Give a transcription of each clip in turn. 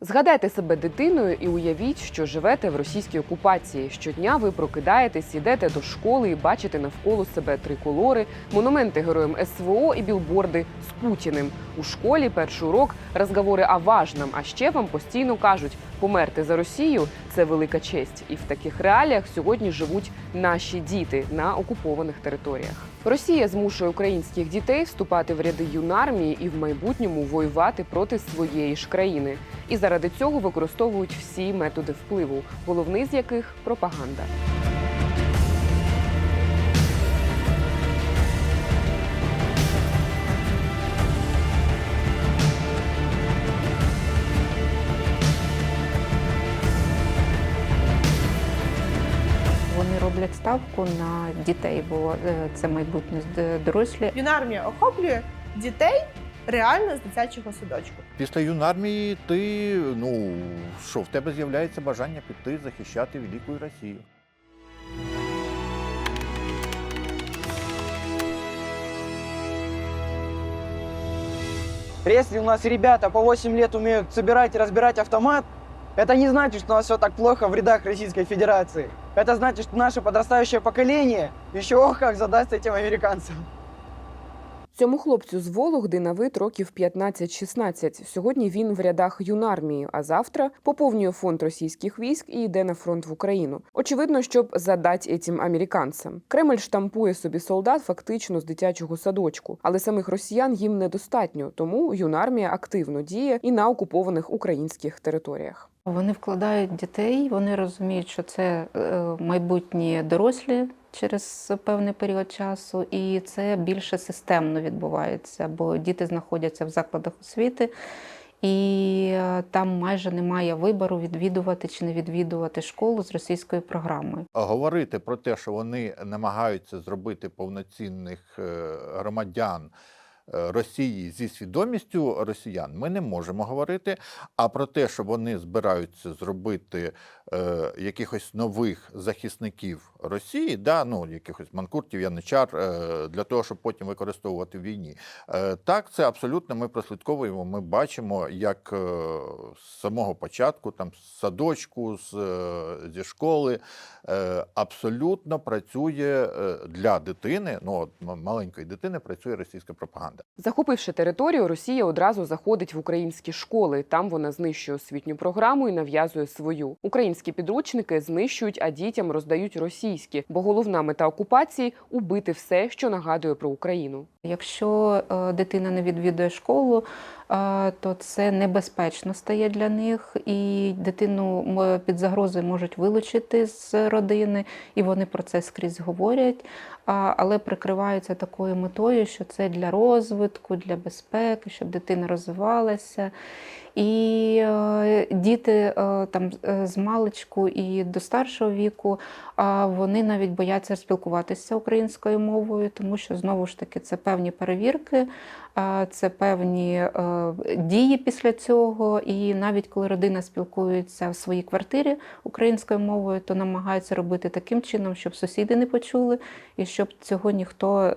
Згадайте себе дитиною і уявіть, що живете в російській окупації. Щодня ви прокидаєтесь, йдете до школи і бачите навколо себе триколори, монументи героям СВО і білборди з Путіним. У школі перший урок розговори о важном, а ще вам постійно кажуть, померти за Росію це велика честь. І в таких реаліях сьогодні живуть наші діти на окупованих територіях. Росія змушує українських дітей вступати в ряди юнармії і в майбутньому воювати проти своєї ж країни. І заради цього використовують всі методи впливу, головний з яких пропаганда. Вони роблять ставку на дітей, бо е, це майбутнє д- дорослі. Юнармія охоплює дітей реально з дитячого садочку. Після юнармії ти, ну що, в тебе з'являється бажання піти захищати велику Росію. Если у нас ребята по 8 лет умеют собирать и разбирать автомат, это не значит, что у нас все так плохо в рядах Российской Федерации. Это значит, что наше подрастающее поколение еще ох как задаст этим американцам. Цьому хлопцю з Вологди на вид років 15-16. Сьогодні він в рядах юнармії, а завтра поповнює фонд російських військ і йде на фронт в Україну. Очевидно, щоб задать этим американцям. Кремль штампує собі солдат фактично з дитячого садочку, але самих росіян їм недостатньо, тому юнармія активно діє і на окупованих українських територіях. Вони вкладають дітей, вони розуміють, що це е, майбутні дорослі через певний період часу, і це більше системно відбувається, бо діти знаходяться в закладах освіти. І е, там майже немає вибору відвідувати чи не відвідувати школу з російською програмою. Говорити про те, що вони намагаються зробити повноцінних е, громадян Росії зі свідомістю росіян, ми не можемо говорити. А про те, що вони збираються зробити е, якихось нових захисників Росії, да, ну якихось манкуртів, яничар, е, для того, щоб потім використовувати в війні. Е, так, це абсолютно ми прослідковуємо. Ми бачимо, як е, з самого початку, там з садочку, з, е, зі школи, е, абсолютно працює е, для дитини, ну от маленької дитини, працює російська пропаганда. Захопивши територію, Росія одразу заходить в українські школи. Там вона знищує освітню програму і нав'язує свою. Українські підручники знищують, а дітям роздають російські, бо головна мета окупації убити все, що нагадує про Україну. Якщо е, дитина не відвідує школу, то це небезпечно стає для них, і дитину під загрозою можуть вилучити з родини, і вони про це скрізь говорять, але прикриваються такою метою, що це для розвитку, для безпеки, щоб дитина розвивалася. І е, діти е, там е, з маличку і до старшого віку, вони навіть бояться спілкуватися українською мовою, тому що знову ж таки це певні перевірки, це певні дії після цього. І навіть коли родина спілкується в своїй квартирі українською мовою, то намагаються робити таким чином, щоб сусіди не почули і щоб цього ніхто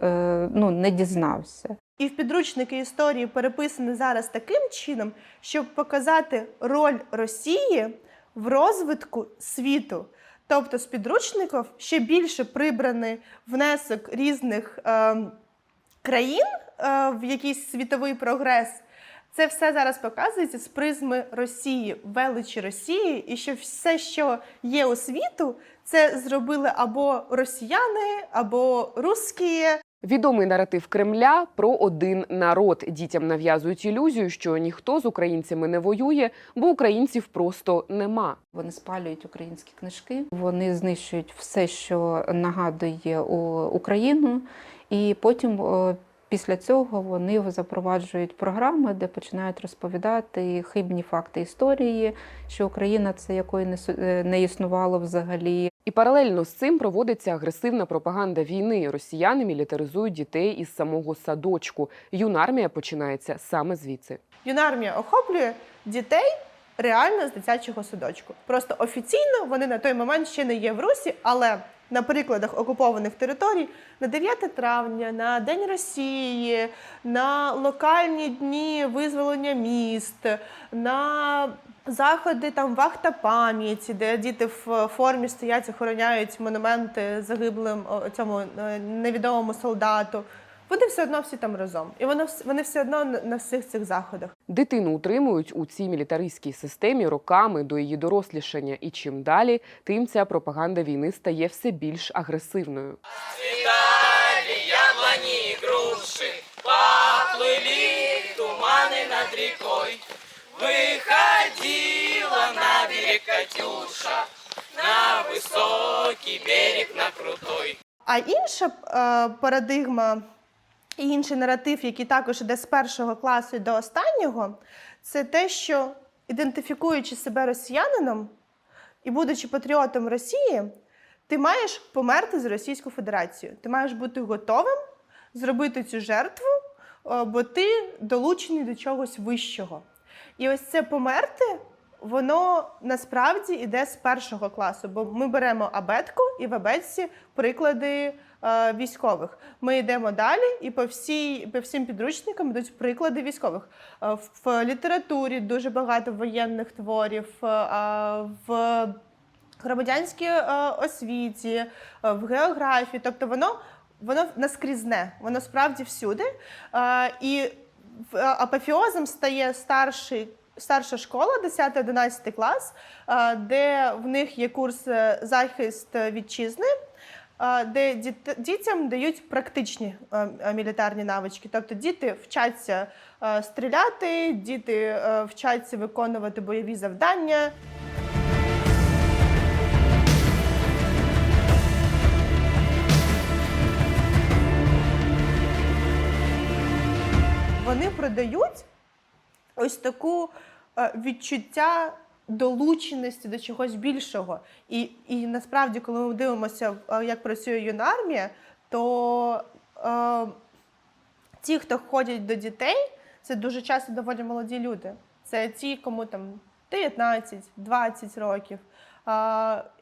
ну, не дізнався. І в підручники історії переписані зараз таким чином, щоб показати роль Росії в розвитку світу. Тобто з підручників ще більше прибраний внесок різних е, країн е, в якийсь світовий прогрес. Це все зараз показується з призми Росії, величі Росії, і що все, що є у світу, це зробили або росіяни, або русські, Відомий наратив Кремля про один народ дітям нав'язують ілюзію, що ніхто з українцями не воює, бо українців просто нема. Вони спалюють українські книжки, вони знищують все, що нагадує Україну, і потім. Після цього вони запроваджують програми, де починають розповідати хибні факти історії, що Україна це якої не е, існувало взагалі, Паралельно з цим проводиться агресивна пропаганда війни. Росіяни мілітаризують дітей із самого садочку. Юнармія починається саме звідси. Юнармія охоплює дітей реально з дитячого садочку. Просто офіційно вони на той момент ще не є в Русі, але на прикладах окупованих територій на 9 травня, на День Росії, на локальні дні визволення міст, на Заходи там вахта пам'яті, де діти в формі стоять, охороняють монументи загиблим о, цьому е, невідомому солдату. Вони все одно всі там разом, і вони, вс- вони все одно на- на всіх цих заходах. Дитину утримують у цій мілітаристській системі роками до її дорослішання, і чим далі, тим ця пропаганда війни стає все більш агресивною. яблони и груши, поплыли туманы над рекой. Выходила на берег Катюша, на высокий берег, на крутой. А інша е, парадигма і інший наратив, який також іде з першого класу до останнього, це те, що ідентифікуючи себе росіянином і будучи патріотом Росії, ти маєш померти з Російською Федерацією. Ти маєш бути готовим зробити цю жертву, е, бо ти долучений до чогось вищого. І ось це померти, воно насправді йде з першого класу, бо ми беремо абетку і в абетці приклади е, військових. Ми йдемо далі, і по, всій, по всім підручникам йдуть приклади військових. Е, в, в літературі дуже багато воєнних творів, е, в громадянській е, освіті, е, в географії. Тобто воно, воно наскрізне, воно справді всюди. Е, І е, стає старший. Старша школа, 10-11 клас, е, де в них є курс е, захист вітчизни, е, де діт- дітям дають практичні мілітарні навички. Тобто діти вчаться стріляти, діти вчаться виконувати бойові завдання. вони продають ось таку е, відчуття долученості до чогось більшого. І, і насправді, коли ми дивимося, е, як працює юнармія, то е, ті, хто ходять до дітей, це дуже часто доволі молоді люди. Це ті, кому там 19-20 років.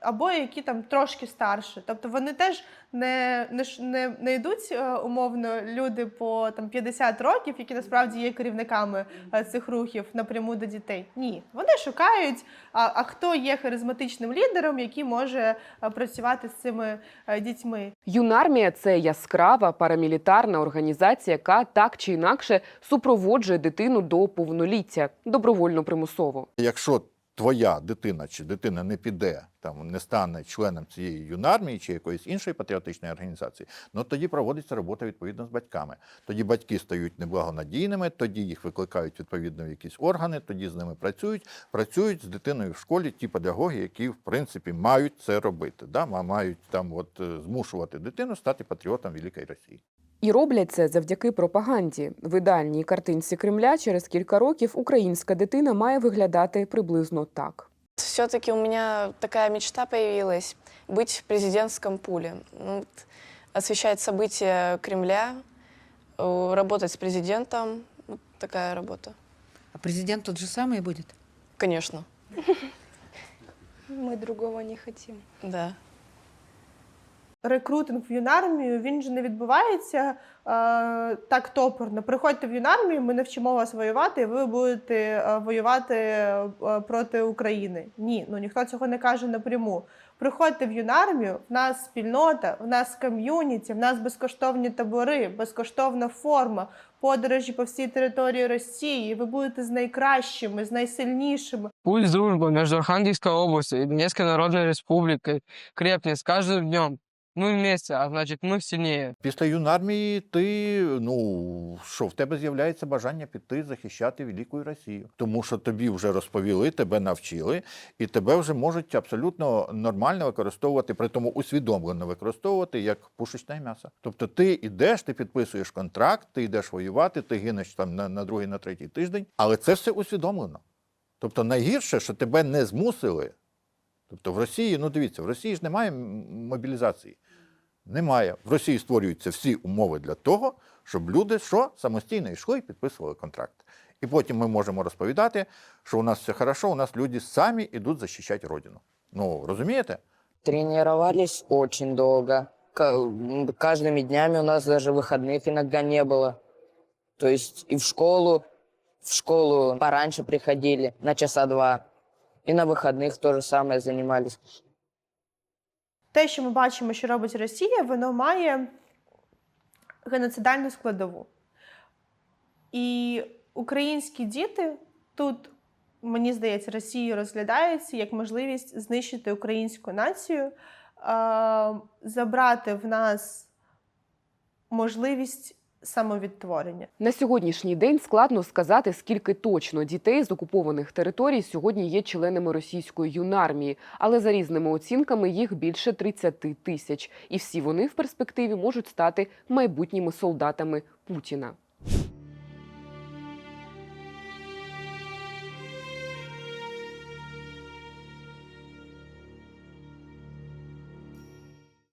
Або які там трошки старше. Тобто вони теж не, не, не, не йдуть е, умовно люди по там 50 років, які насправді є керівниками е, цих рухів напряму до дітей. Ні, вони шукають, а, а хто є харизматичним лідером, який може е, працювати з цими дітьми. Юнармія це яскрава парамілітарна організація, яка так чи інакше супроводжує дитину до повноліття добровольно примусово. Якщо твоя дитина чи дитина не піде, там не стане членом цієї юнармії чи якоїсь іншої патріотичної організації, ну тоді проводиться робота відповідно з батьками. Тоді батьки стають неблагонадійними, тоді їх викликають відповідно в якісь органи, тоді з ними працюють. Працюють з дитиною в школі ті педагоги, які в принципі мають це робити. Да? ма- Мають там от е, змушувати дитину стати патріотом великої Росії. І роблять це завдяки пропаганді. В ідеальній картинці Кремля через кілька років українська дитина має виглядати приблизно так. Все-таки у меня такая мечта появилась быть в президентском пуле. Ну, вот, освещать события Кремля, э, работать с президентом. Вот такая работа. А президент тот же самый будет? Конечно, Мы другого не хотим. да. рекрутинг в юнармію він же не відбувається е, так топорно. Приходьте в юнармію, ми навчимо вас воювати, і ви будете е, воювати е, проти України. Ні, ну ніхто цього не каже напряму. Приходьте в юнармію, в нас спільнота, в нас ком'юніті, в нас безкоштовні табори, безкоштовна форма, подорожі по всій території Росії. Ви будете з найкращими, з найсильнішими. Пусть дружба между Архангельской областью и Донецкой Народной Республикой крепнет с каждым днем. Мы вместе, а значит мы сильнее. Після юнармії ти, ну що, в тебе з'являється бажання піти захищати велику Росію. Тому що тобі вже розповіли, тебе навчили, і тебе вже можуть абсолютно нормально використовувати, при тому усвідомлено використовувати як пушечне м'ясо. Тобто ти йдеш, ти підписуєш контракт, ти йдеш воювати, ти гинеш там на, на другий, на третій тиждень, але це все усвідомлено. Тобто найгірше, що тебе не змусили. Тобто в Росії, ну дивіться, в Росії ж немає м- мобілізації. Немає. В Росії створюються всі умови для того, щоб люди що самостійно йшли і підписували контракт. І потім ми можемо розповідати, що у нас все хорошо, у нас люди самі йдуть захищати родину. Ну розумієте? Тренировались очень долго. Ка- м, Каждыми днями у нас даже выходных иногда не было. То есть и в школу, в школу пораньше приходили, на часа два. И на выходных то же самое занимались. Те, що ми бачимо, що робить Росія, воно має геноцидальну складову. І українські діти тут, мені здається, Росією розглядаються як можливість знищити українську націю, забрати в нас можливість самовідтворення. На сьогоднішній день складно сказати, скільки точно дітей з окупованих територій сьогодні є членами російської юнармії, але за різними оцінками їх більше 30 тисяч, і всі вони в перспективі можуть стати майбутніми солдатами Путіна.